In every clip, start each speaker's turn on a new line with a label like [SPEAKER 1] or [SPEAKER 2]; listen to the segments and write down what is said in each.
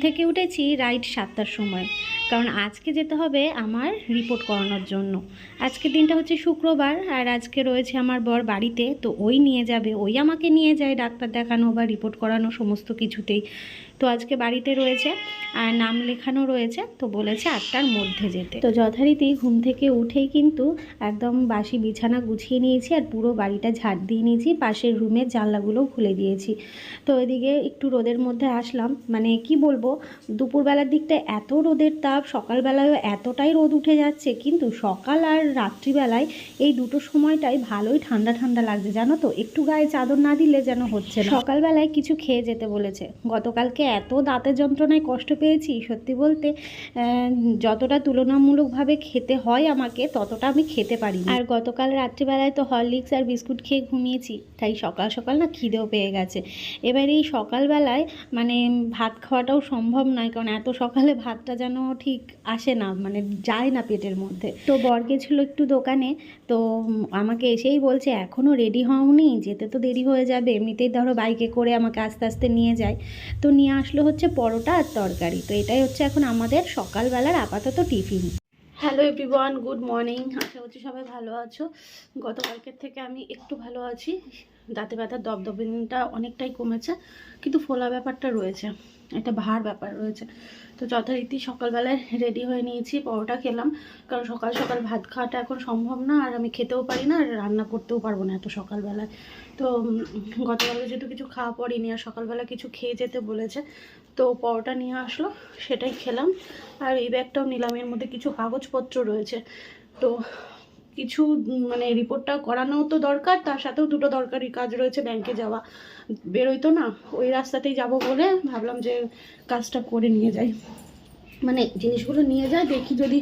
[SPEAKER 1] থেকে উঠেছি রাইট সাতটার সময়। কারণ আজকে যেতে হবে আমার রিপোর্ট করানোর জন্য। আজকে দিনটা হচ্ছে শুক্রবার আর আজকে রয়েছে আমার বর বাড়িতে। তো ওই নিয়ে যাবে, ওই আমাকে নিয়ে যায় ডাক্তার দেখানো বা রিপোর্ট করানো সমস্ত কিছুতেই। তো আজকে বাড়িতে রয়েছে আর নাম লেখানো রয়েছে তো বলেছে আটটার মধ্যে যেতে। তো যথারীতি ঘুম থেকে উঠেই কিন্তু একদম বাসি বিছানা গুছিয়ে নিয়েছি আর পুরো বাড়িটা ঝাড় দিয়ে নিয়েছি পাশের রুমের জানলাগুলোও খুলে দিয়েছি। তো এদিকে একটু রোদের মধ্যে আসলাম মানে কি বলব দুপুরবেলার দিকটা এত রোদের তাপ সকালবেলায়ও এতটাই রোদ উঠে যাচ্ছে কিন্তু সকাল আর রাত্রিবেলায় এই দুটো সময়টাই ভালোই ঠান্ডা ঠান্ডা লাগছে জানো তো? একটু গায়ে চাদর না দিলে যেন হচ্ছে না। সকালবেলায় কিছু খেয়ে যেতে বলেছে। গতকালকে এত দাঁতের যন্ত্রণায় কষ্ট পেয়েছি, সত্যি বলতে যতটা তুলনামূলকভাবে খেতে হয় আমাকে, ততটা আমি খেতে পারি আর গতকাল রাত্রিবেলায় তো হরলিক্স আর বিস্কুট খেয়ে ঘুমিয়েছি, তাই সকাল সকাল না খিদেও পেয়ে গেছে। এবার এই সকালবেলায় মানে ভাত খাওয়াটাও সম্ভব নয়, কারণ এত সকালে ভাতটা যেন ঠিক আসে না মানে যায় না পেটের মধ্যে। তো বর গেছিল একটু দোকানে, তো আমাকে এসেই বলছে এখনও রেডি হওনি, যেতে তো দেরি হয়ে যাবে, এমনিতেই ধরো বাইকে করে আমাকে আস্তে আস্তে নিয়ে যায়। তো নিয়ে আসলো হচ্ছে পরোটা আর তরকারি। তো এটাই হচ্ছে এখন আমাদের সকালবেলার আপাতত tiffin. Hello everyone, good morning. আশা করছি সবাই ভালো আছো। গতকালকের থেকে আমি একটু ভালো আছি। দাঁতে ব্যথার দপদপিনটা অনেকটাই কমেছে, কিন্তু ফোলা ব্যাপারটা রয়েছে। একটা ভার ব্যাপার রয়েছে। তো যথারীতি সকালবেলায় রেডি হয়ে নিয়েছি, পরোটা খেলাম। কারণ সকাল সকাল ভাত খাওয়াটা এখন সম্ভব না, আর আমি খেতেও পারি না, আর রান্না করতেও পারব না এত সকালবেলায়। তো গতকালকে গতকালে যেহেতু কিছু খাওয়া পড়িনি, আর সকালবেলা কিছু খেয়ে যেতে বলেছে, তো পরোটা নিয়ে আসলো, সেটাই খেলাম। আর এই ব্যাগটাও নিলাম, এর মধ্যে কিছু কাগজপত্র রয়েছে। তো কিছু মানে রিপোর্টটা করানো তো দরকার, তার সাথেও দুটো দরকারি কাজ রয়েছে ব্যাংকে যাওয়া। বেরোই তো না, ওই রাস্তাতেই যাব বলে ভাবলাম যে কাজটা করে নিয়ে যাই। মানে জিনিসগুলো নিয়ে যাই, দেখি যদি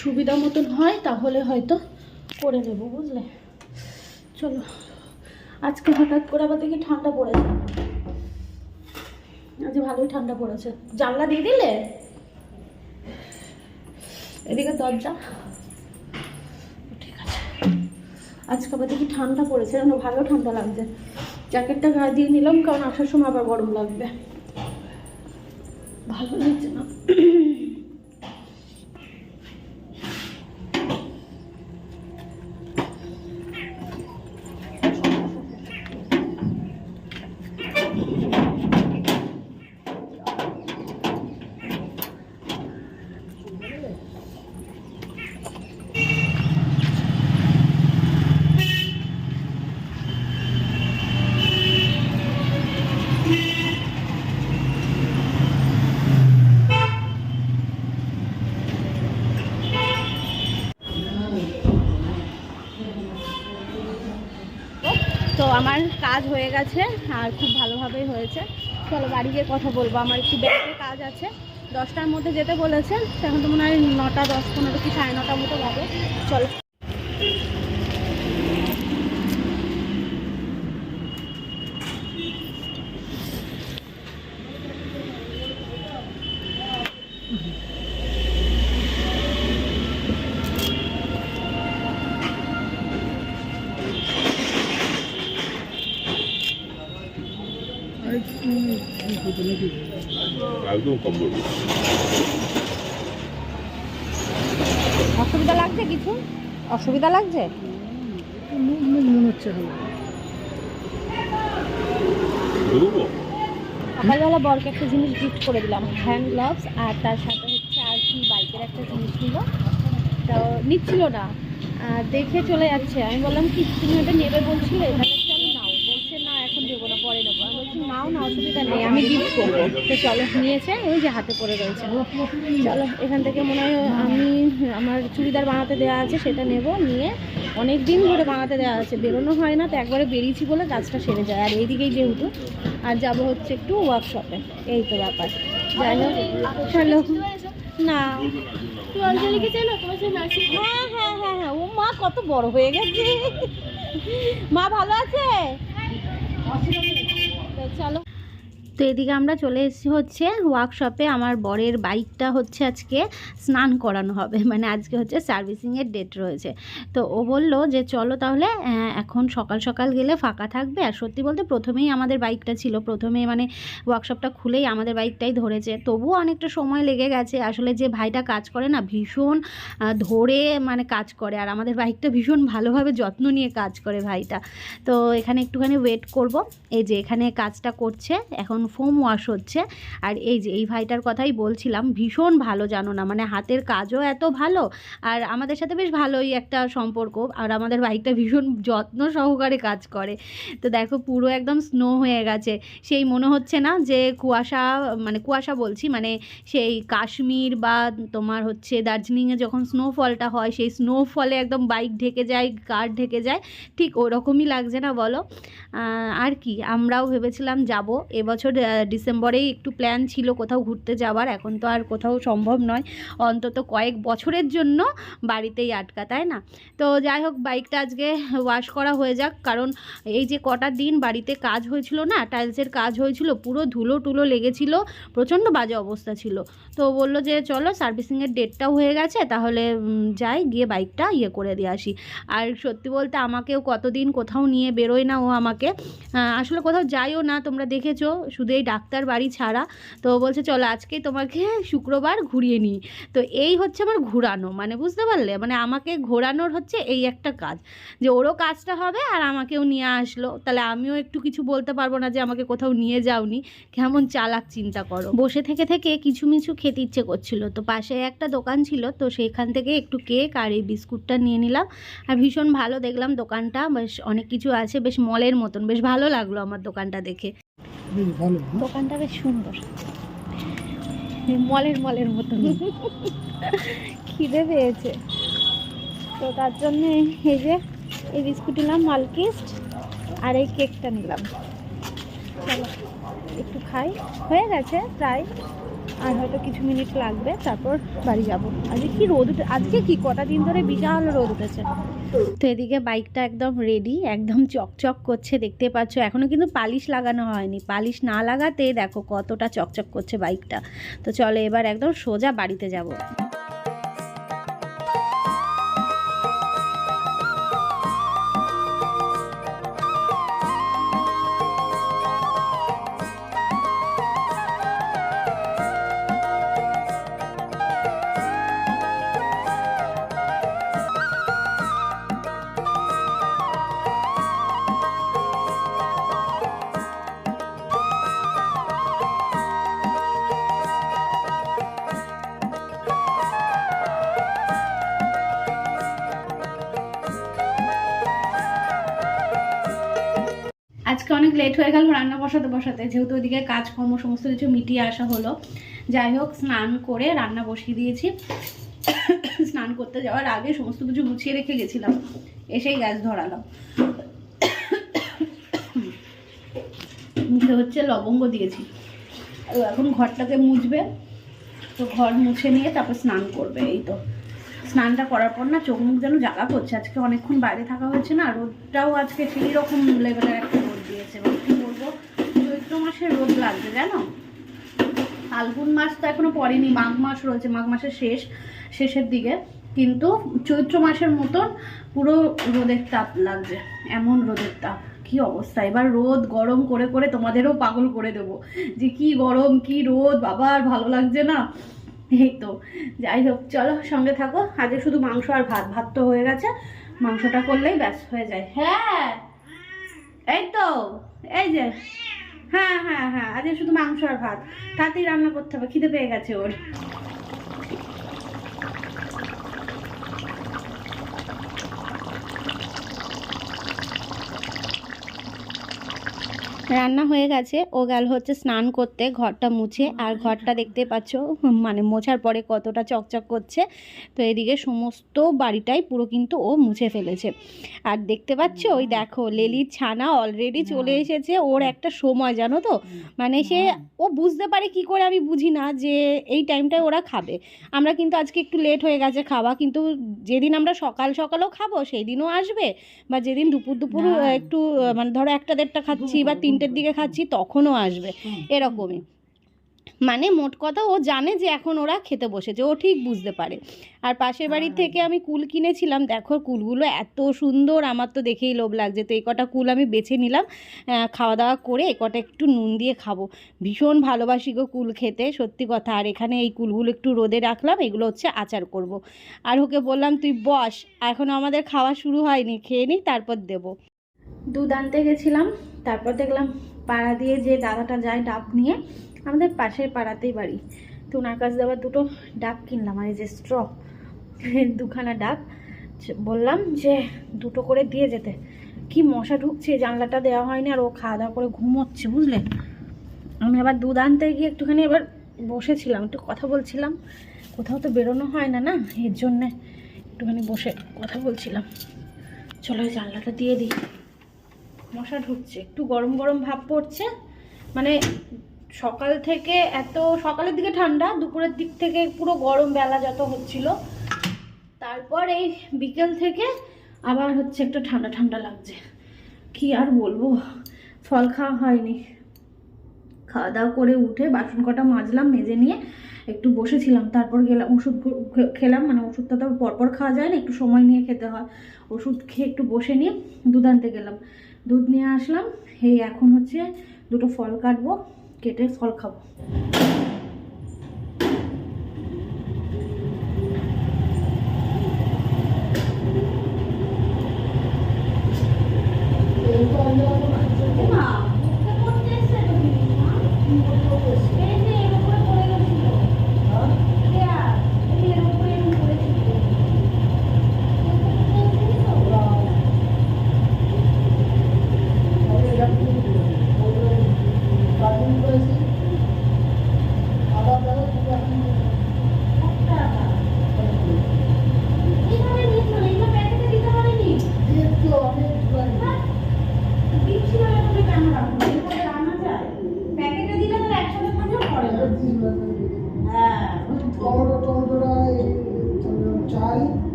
[SPEAKER 1] সুবিধা মতন হয়, তাহলে হয়তো করে নেব, বুঝলে? চলো, আজকে হঠাৎ করে আবার দেখি ঠান্ডা পড়েছে। আজ ভালোই ঠান্ডা পড়েছে। জানলা দিয়ে দিলে? এদিকে দরজা। আজকে আবার দেখি ঠান্ডা পড়েছে যেন ভালো ঠান্ডা লাগছে। জ্যাকেটটা গায়ে দিয়ে নিলাম, কারণ আসার সময় আবার গরম লাগবে। ভালো লাগছে না। কাজ হয়ে গেছে আর খুব ভালোভাবেই হয়েছে। চলো বাড়ি গিয়ে কথা বলব, আমার একটু ব্যাংকে কাজ আছে। দশটার মধ্যে যেতে বলেছেন, এখন তো মনে হয় নটা দশ, পনেরো কি সাড়ে নটার মতো হবে। চলো।
[SPEAKER 2] একদম কম বলব
[SPEAKER 1] অসুবিধা লাগছে কিছু? অসুবিধা লাগছে?
[SPEAKER 3] মনে হচ্ছে
[SPEAKER 1] সকালবেলা বরকে একটা জিনিস গিফট করে দিলাম হ্যান্ড গ্লাভস আর তার সাথে হচ্ছে আর কি বাইকের একটা জিনিস নিল। তো নিচ্ছিল না। দেখে চলে যাচ্ছে। আমি বললাম কি তুমি ওটা নেবে বলছিলে? তাহলে চলো নাও বলছে না এখন দেবো না পরে নেব আমি বলছি নাও না অসুবিধা নেই, আমি গিফট করব। তো চলো, নিয়েছে, ওই যে হাতে পড়ে রয়েছে। চলো, এখান থেকে মনে হয় আমি আমার চুড়িদার বানাতে দেওয়া আছে, সেটা নেব, নিয়ে অনেক দিন ধরে বানাতে দেওয়া আছে। বেরোনো হয় না, তো একবারে বেরিয়েছি বলে কাজটা সেরে যায়। আর এইদিকেই যেহেতু, আর যাব হচ্ছে একটু ওয়ার্কশপে এই তো ব্যাপার। যাই হোক হ্যালো না। হ্যাঁ হ্যাঁ হ্যাঁ হ্যাঁ। ও মা, কত বড় হয়ে গেছে। মা ভালো আছে? তো চলো তো এদিকে আমরা চলে এসেছি হচ্ছে ওয়ার্কশপে আমার বরের বাইকটা হচ্ছে আজকে স্নান করানো হবে। মানে আজকে হচ্ছে সার্ভিসিংয়ের ডেট রয়েছে। তো ও বলল যে, চলো তাহলে এখন সকাল সকাল গেলে ফাঁকা থাকবে। আর সত্যি বলতে প্রথমেই আমাদের বাইকটা ছিল। প্রথমে মানে ওয়ার্কশপটা খুলেই আমাদের বাইকটাই ধরেছে। তবুও অনেকটা সময় লেগে গেছে। আসলে যে ভাইটা কাজ করে না, ভীষণ ধরে মানে কাজ করে। আর আমাদের বাইকটা ভীষণ ভালোভাবে যত্ন নিয়ে কাজ করে ভাইটা। তো এখানে একটুখানি ওয়েট করব। এই যে এখানে কাজটা করছে। এখন ফোম ওয়াশ হচ্ছে। আর এই যে, এই ভাইটার কথাই বলছিলাম, ভীষণ ভালো জানো না মানে হাতের কাজও এত ভালো, আর আমাদের সাথে বেশ ভালোই একটা সম্পর্ক, আর আমাদের বাইকটা ভীষণ যত্ন সহকারে কাজ করে। তো দেখো, পুরো একদম স্নো হয়ে গেছে। সেই মনে হচ্ছে না যে, কুয়াশা মানে কুয়াশা বলছি মানে সেই কাশ্মীর বা তোমার হচ্ছে দার্জিলিংয়ে যখন স্নোফলটা হয়, সেই স্নোফলে একদম বাইক ঢেকে যায়, কার ঢেকে যায়, ঠিক ওরকমই লাগছে না বলো? আর কি, আমরাও ভেবেছিলাম যাব, এবছর ডিসেম্বরেই একটু প্ল্যান ছিল কোথাও ঘুরতে যাওয়ার। এখন তো আর কোথাও সম্ভব নয়। অন্তত কয়েক বছরের জন্য বাড়িতেই আটকা, তাই না? তো যাই হোক বাইকটা আজকে ওয়াশ করা হয়ে যাক। কারণ এই যে কটা দিন বাড়িতে কাজ হয়েছিল না টাইলসের কাজ হয়েছিল, পুরো ধুলো টুলো লেগেছিল, প্রচণ্ড বাজে অবস্থা ছিল। তো বলল যে, চলো সার্ভিসিংয়ের ডেটটাও হয়ে গেছে, তাহলে যাই, গিয়ে বাইকটা ইয়ে করে দিয়ে আসি। আর সত্যি বলতে আমাকেও কতদিন কোথাও নিয়ে বেরোয় না ও আমাকে। আসলে কোথাও যাইও না, তোমরা দেখেছ শুধু এই ডাক্তার বাড়ি ছাড়া। তো বলছে, চলো আজকেই তোমাকে শুক্রবার ঘুরিয়ে নিই। তো এই হচ্ছে আমার ঘোরানো। মানে বুঝতে পারলে? মানে আমাকে ঘোরানোর হচ্ছে এই একটা কাজ। যে ওরও কাজটা হবে আর আমাকেও নিয়ে আসলো। তাহলে আমিও একটু কিছু বলতে পারব না যে আমাকে কোথাও নিয়ে যাওনি। কেমন চালাক চিন্তা করো। বসে থেকে থেকে কিছু মিছু খেতে ইচ্ছে করছিল। তো পাশে একটা দোকান ছিল। তো সেইখান থেকে একটু কেক আর এই বিস্কুটটা নিয়ে নিলাম। আর ভীষণ ভালো দেখলাম দোকানটা। বেশ অনেক কিছু আছে। বেশ মলের মতন। বেশ ভালো লাগল আমার দোকানটা দেখে। দোকানটা বেশ সুন্দর। মলের মলের মতন। খিদে পেয়েছে। তো তার জন্য এই যে, এই বিস্কুট নিলাম, মালকিস্ট, আর এই কেকটা নিলাম। চলো, একটু খাই। হয়ে গেছে, প্রায়। আর হয়তো কিছু মিনিট লাগবে, তারপর বাড়ি যাব। আজকে কি রোদ উঠে, আজকে কি? কটা দিন ধরে বিশাল রোদ উঠেছে। তো এদিকে বাইকটা একদম রেডি একদম চকচক করছে, দেখতে পাচ্ছ। এখনও কিন্তু পালিশ লাগানো হয়নি। পালিশ না লাগাতে দেখো কতটা চকচক করছে বাইকটা। তো চলো এবার একদম সোজা বাড়িতে যাব। অনেক লেট হয়ে গেল, রান্না বসাতে বসাতে। যেহেতু ওইদিকে কাজকর্ম, সমস্ত কিছু মিটিয়ে আসা হলো। যাই হোক, স্নান করে রান্না বসিয়ে দিয়েছি। স্নান করতে যাওয়ার আগে সমস্ত কিছু গুছিয়ে রেখে গেছিলাম। এসেই গ্যাস ধরালাম মুখে হচ্ছে লবঙ্গ দিয়েছি। এখন ঘরটাকে মুছবে। তো ঘর মুছে নিয়ে তারপর স্নান করবে, এই তো। স্নানটা করার পর না চোখ মুখ যেন জ্বালা করছে। আজকে অনেকক্ষণ বাইরে থাকা হয়েছে না, রোদটাও আজকে সেই রকম লেভেলের একটা দিয়েছে। এবার কী বলব? চৈত্র মাসে রোদ লাগবে, জানো? ফাল্গুন মাস তো এখনও পড়েনি, মাঘ মাস রয়েছে, মাঘ মাসের শেষ, শেষের দিকে। কিন্তু চৈত্র মাসের মতন পুরো রোদের তাপ লাগছে, এমন রোদের তাপ। কি অবস্থা? এবার রোদ গরম করে করে তোমাদেরও পাগল করে দেবো। যে কি গরম, কি রোদ, বাবা, আর ভালো লাগছে না। এই তো, যাই হোক, চলো সঙ্গে থাকো। আজকে শুধু মাংস আর ভাত ভাত তো হয়ে গেছে। মাংসটা করলেই ব্যাস হয়ে যায়। হ্যাঁ! এই যে হ্যাঁ হ্যাঁ হ্যাঁ আজকে শুধু মাংস আর ভাত। তাতেই রান্না করতে হবে, খিদে পেয়ে গেছে ওর। রান্না হয়ে গেছে। ও গেল হচ্ছে স্নান করতে ঘরটা মুছে। আর ঘরটা দেখতে পাচ্ছ মানে মোছার পরে কতটা চকচক করছে। তো এদিকে সমস্ত বাড়িটাই পুরো কিন্তু ও মুছে ফেলেছে। আর দেখতে পাচ্ছ ওই দেখো লেলির ছানা অলরেডি চলে এসেছে। ওর একটা সময় জানো তো? মানে সে ও বুঝতে পারে কি করে আমি বুঝি না যে এই টাইমটায় ওরা খাবে। আমরা কিন্তু আজকে একটু লেট হয়ে গেছে খাওয়া কিন্তু যেদিন আমরা সকাল সকালও খাব সেই দিনও আসবে। বা যেদিন দুপুর দুপুর একটু মানে ধরো একটা দেড়টা খাচ্ছি বা তিনটে তিনটের দিকে খাচ্ছি তখনও আসবে। এরকমই। মানে মোট কথা ও জানে যে এখন ওরা খেতে বসেছে ও ঠিক বুঝতে পারে। আর পাশের বাড়ির থেকে আমি কুল কিনেছিলাম দেখো কুলগুলো এত সুন্দর আমার তো দেখেই লোভ লাগছে। তো এই কটা কুল আমি বেছে নিলাম খাওয়া দাওয়া করে এই কটা একটু নুন দিয়ে খাব। ভীষণ ভালোবাসি গো কুল খেতে সত্যি কথা। আর এখানে এই কুলগুলো একটু রোদে রাখলাম এগুলো হচ্ছে আচার করব। আর ওকে বললাম তুই বস এখনও আমাদের খাওয়া শুরু হয়নি খেয়ে নিই তারপর দেবো। দুধ আনতে গেছিলাম, তারপর দেখলাম পাড়া দিয়ে যে দাদাটা যায় ডাব নিয়ে, আমাদের পাশের পাড়াতেই বাড়ি। তো ওনার কাছে আবার দুটো ডাব কিনলাম আর এই যে স্ট্র, দুখানা ডাব। বললাম যে দুটো করে দিয়ে যেতে। কি মশা ঢুকছে, জানলাটা দেওয়া হয়নি আর ও খাওয়া দাওয়া করে ঘুমোচ্ছে, বুঝলে? আমি আবার দুধ আনতে গিয়ে একটুখানি এবার বসেছিলাম, একটু কথা বলছিলাম। কোথাও তো বেরোনো হয় না না? এর জন্যে একটুখানি বসে কথা বলছিলাম। চলো জানলাটা দিয়ে দিই। মশা ঢুকছে, একটু গরম গরম ভাব পড়ছে। মানে সকাল থেকে এত, সকালের দিকে ঠান্ডা, দুপুরের দিক থেকে পুরো গরম বেলা যত হচ্ছিল। তারপর এই বিকেল থেকে আবার হচ্ছে একটু ঠান্ডা ঠান্ডা লাগছে। কি আর বলব? ফল খাওয়া হয়নি। খাওয়া দাওয়া করে উঠে বাসন কটা মাজলাম, মেজে নিয়ে একটু বসেছিলাম। তারপর গেলাম, ওষুধ খেলাম। মানে ওষুধটা তো পরপর খাওয়া যায় না, একটু সময় নিয়ে খেতে হয়। ওষুধ খেয়ে একটু বসে নিয়ে দুধ আনতে গেলাম। দুধ নিয়ে আসলাম। এই এখন হচ্ছে দুটো ফল কাটবো কেটে ফল খাব।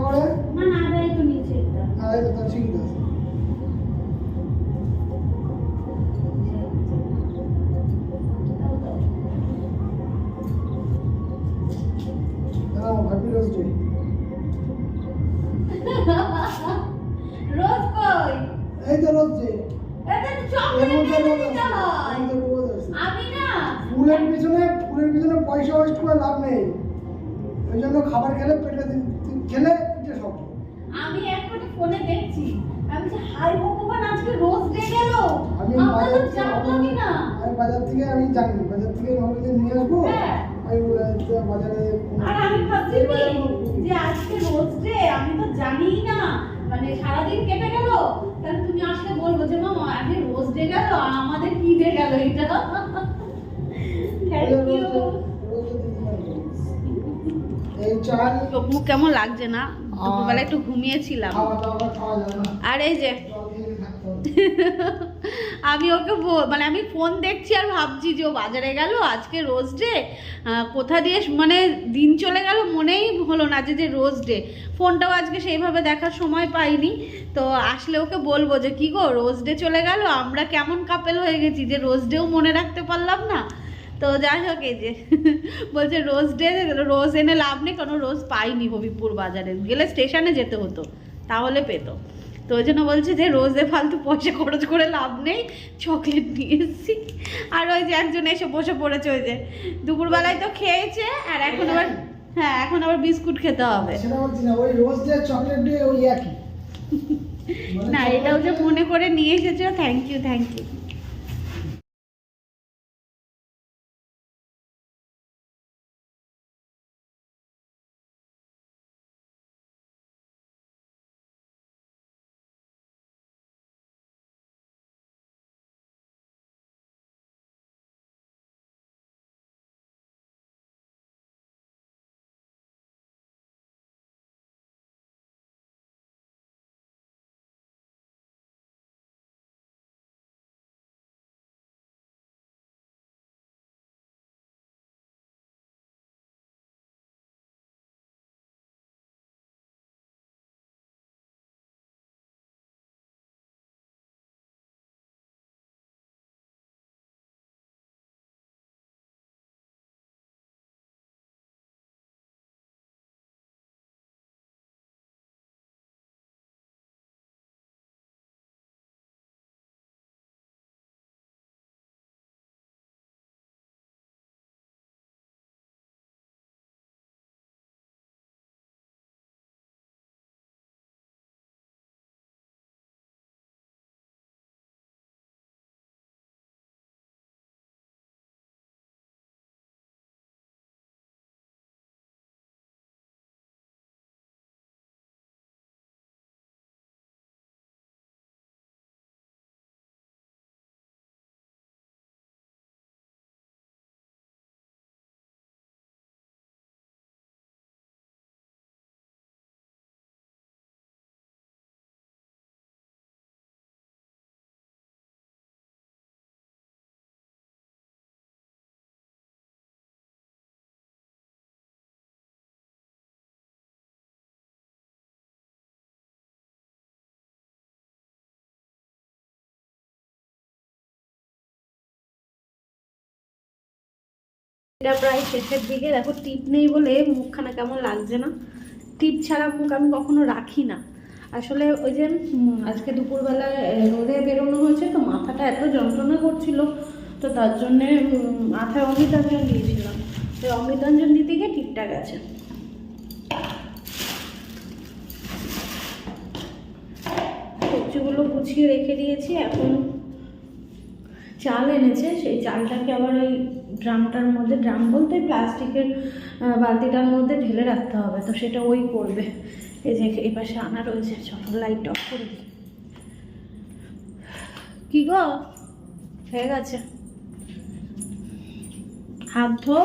[SPEAKER 3] করে?
[SPEAKER 1] না না একটু। নিচে
[SPEAKER 3] এই তো ঠিক আছে। রোজ ডে
[SPEAKER 1] রোজ কই?
[SPEAKER 3] এই তো রোজ ডে
[SPEAKER 1] এটা তো চকলেট আমি না।
[SPEAKER 3] ফুলের পিছনে ফুলের পিছনে পয়সা ওয়েস্ট করে লাভ নেই। ওই জন্য খাবার খেলে পেটে দি- খেলে পেটে সব
[SPEAKER 1] আমি এখন ফোনে দেখছি। আমি যে হাই ভগবান আজকে রোজ ডে গেল।
[SPEAKER 3] আমি বাজার থেকে
[SPEAKER 1] না
[SPEAKER 3] আমি বাজার থেকে আমি জানি। বাজার থেকে যে নিয়ে আসব।
[SPEAKER 1] হ্যাঁ।
[SPEAKER 3] আমি আহ, বাজারে
[SPEAKER 1] আর আমি ভাবছি কি? যে আজকে রোজ ডে আমি তো জানিই না। মানে সারাদিন কেটে গেল। তাহলে তুমি আসলে বলব যে মামা আজকে রোজ ডে গেল আর আমাদের কি ডে গেল এটা? থ্যাংক ইউ
[SPEAKER 3] এই চাল
[SPEAKER 1] মুখ কেমন লাগছে না? দুপুরবেলা একটু ঘুমিয়েছিলাম আর এই যে। আমি ওকে মানে আমি ফোন দেখছি আর ভাবছি যে ও বাজারে গেল, আজকে রোজ ডে কোথা দিয়ে মানে দিন চলে গেল মনেই হলো না যে যে রোজ ডে ফোনটাও আজকে সেইভাবে দেখার সময় পাইনি, তো আসলে ওকে বলব যে, কি গো, রোজ ডে চলে গেল, আমরা কেমন কাপেল হয়ে গেছি যে রোজ ডেও মনে রাখতে পারলাম না তো যাই হোক এই যে বলছে রোজ ডে রোজ এনে লাভ নেই কোনো রোজ পাইনি হবিপুর বাজারে। গেলে স্টেশনে যেতে হতো তাহলে পেতো। তো ওই জন্য বলছে যে রোজে ফালতু পয়সা খরচ করে লাভ নেই চকলেট নিয়ে এসেছি। আর ওই যে একজন এসে বসে পড়েছে ওই যে দুপুরবেলায় তো খেয়েছে আর এখন আবার হ্যাঁ এখন আবার বিস্কুট খেতে হবে।
[SPEAKER 3] না ওই রোজ চকলেট ডে ওই একই।
[SPEAKER 1] না এটাও যে মনে করে নিয়ে এসেছ থ্যাংক ইউ থ্যাংক ইউ এটা প্রায় শেষের দিকে। দেখো টিপ নেই বলে মুখখানা কেমন লাগছে না। টিপ ছাড়া মুখ আমি কখনো রাখি না। আসলে ওই যে আজকে দুপুরবেলায় আহ, রোদে বেরোনো হয়েছে তো মাথাটা এত যন্ত্রণা করছিল তো তার জন্যে মাথায় অমৃতাঞ্জন দিয়েছিলাম। তো অমৃতাঞ্জন দিতে গিয়ে টিপটা গেছে। সবজিগুলো গুছিয়ে রেখে দিয়েছি এখন চাল এনেছে সেই চালটাকে আবার ওই ড্রামটার মধ্যে, ড্রাম বলতে প্লাস্টিকের বালতিটার মধ্যে ঢেলে রাখতে হবে, তো সেটা ওই করবে। এই যে এই পাশে আনা রয়েছে, চলো লাইট অফ করে দিই। কি গো? হয়ে গেছে। হাত ধো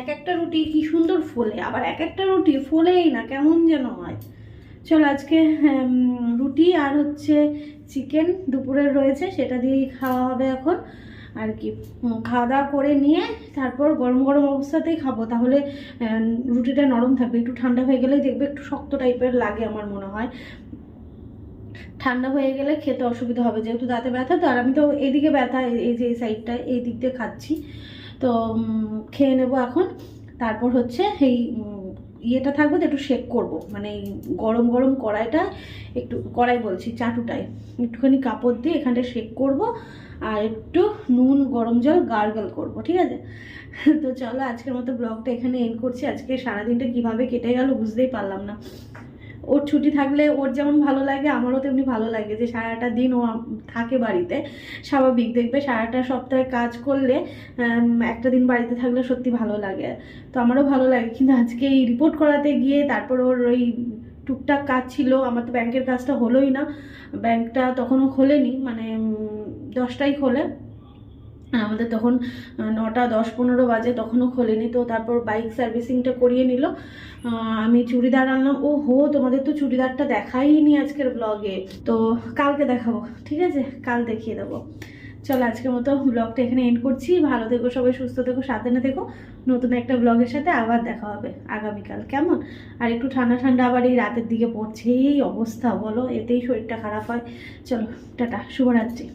[SPEAKER 1] এক একটা রুটি কি সুন্দর ফোলে, আবার এক একটা রুটি ফোলেই না, কেমন যেন হয়। চলো আজকে রুটি আর হচ্ছে চিকেন দুপুরের রয়েছে, সেটা দিয়েই খাওয়া হবে এখন। আর কি খাওয়া দাওয়া করে নিয়ে তারপর গরম গরম অবস্থাতেই খাব। তাহলে রুটিটা নরম থাকবে। একটু ঠান্ডা হয়ে গেলে দেখবে একটু শক্ত টাইপের লাগে আমার মনে হয়। ঠান্ডা হয়ে গেলে খেতে অসুবিধা হবে, যেহেতু দাঁতে ব্যথা। তো আর আমি তো এদিকে ব্যথা, এই- যে এই সাইডটায় এই দিক দিয়ে খাচ্ছি। তো খেয়ে নেব এখন। তারপর হচ্ছে এই ইয়েটা থাকবে তো একটু শেক করব। মানে গরম গরম কড়াইটা একটু, কড়াই বলছি, চাটুটায়। একটুখানি কাপড় দিয়ে এখানটা শেক করব আর একটু নুন, গরম জল, গার্গল করব, ঠিক আছে? তো চলো আজকের মতো ব্লগটা এখানে এন্ড করছি। আজকে সারাদিনটা কীভাবে কেটে গেল বুঝতেই পারলাম না। ওর ছুটি থাকলে ওর যেমন ভালো লাগে আমারও তেমনি ভালো লাগে যে সারাটা দিন ও থাকে বাড়িতে। স্বাভাবিক দেখবে সারাটা সপ্তাহে কাজ করলে একটা দিন বাড়িতে থাকলে সত্যি ভালো লাগে। তো আমারও ভালো লাগে। কিন্তু আজকে এই রিপোর্ট করাতে গিয়ে তারপর ওর ওই টুকটাক কাজ ছিল আমার তো ব্যাংকের কাজটা হলোই না। ব্যাংকটা তখনও খোলেনি মানে উম, দশটায় খোলে। আমাদের তখন নটা দশ পনেরো বাজে তখনও খোলেনি, তো তারপর বাইক সার্ভিসিংটা করিয়ে নিল। আমি চুড়িদার আনলাম। ও হো তোমাদের তো চুড়িদারটা দেখাইনি আজকের ব্লগে তো কালকে দেখাবো, ঠিক আছে? কাল দেখিয়ে দেবো। চলো, আজকের মতো ব্লগটা এখানে এন্ড করছি। ভালো থেকো সবাই, সুস্থ থেকো, সাবধানে থেকো। নতুন একটা ব্লগের সাথে আবার দেখা হবে আগামীকাল, কেমন? আর একটু ঠান্ডা ঠান্ডা আবার এই রাতের দিকে পড়ছে। এই অবস্থা, বলো? এতেই শরীরটা খারাপ হয়। চলো, টাটা, শুভরাত্রি।